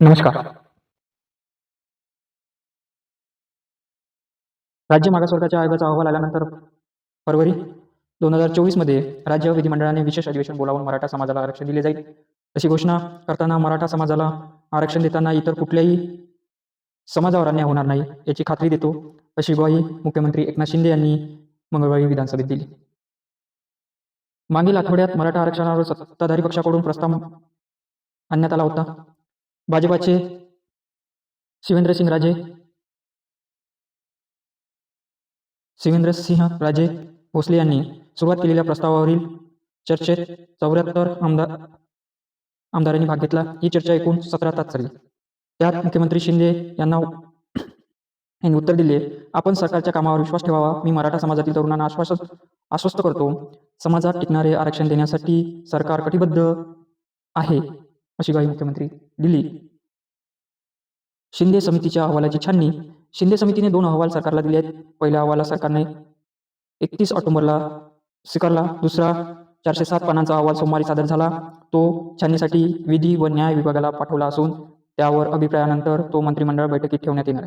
नमस्कार. राज्य मागासवर्गाच्या आयोगाचा अहवाल आल्यानंतर फरवरी दोन हजार चोवीसमध्ये राज्य विधिमंडळाने विशेष अधिवेशन बोलावून मराठा समाजाला आरक्षण दिले जाईल. अशी घोषणा करताना मराठा समाजाला आरक्षण देताना इतर कुठल्याही समाजावर अन्याय होणार नाही याची खात्री देतो अशी ग्वाही मुख्यमंत्री एकनाथ शिंदे यांनी मंगळवारी विधानसभेत दिली. मागील आठवड्यात मराठा आरक्षणावर सत्ताधारी पक्षाकडून प्रस्ताव आणण्यात आला होता. भाजपाचे शिवेंद्रसिंह राजे. शिवेंद्रसिंह राजे भोसले यांनी सुरुवात केलेल्या प्रस्तावावरील चर्चेत चौऱ्याहत्तर आमदार आमदारांनी भाग घेतला. ही चर्चा एकूण सतरा तास चालली त्यात मुख्यमंत्री शिंदे यांना यांनी उत्तर दिले आपण सरकारच्या कामावर विश्वास ठेवावा. मी मराठा समाजातील तरुणांना आश्वासन आश्वस्त करतो. समाजात टिकणारे आरक्षण देण्यासाठी सरकार कटिबद्ध आहे. अशी ग्वाही मुख्यमंत्री दिली. शिंदे समितीच्या अहवालाची छाननी शिंदे समितीने दोन अहवाल सरकारला दिले आहेत. पहिल्या अहवाला सरकारने एकतीस ऑक्टोबरला स्वीकारला दुसरा चारशे सात पानांचा अहवाल सोमवारी सादर झाला. तो छाननीसाठी विधी व न्याय विभागाला पाठवला असून त्यावर अभिप्रायानंतर तो मंत्रिमंडळ बैठकीत ठेवण्यात येणार आहे.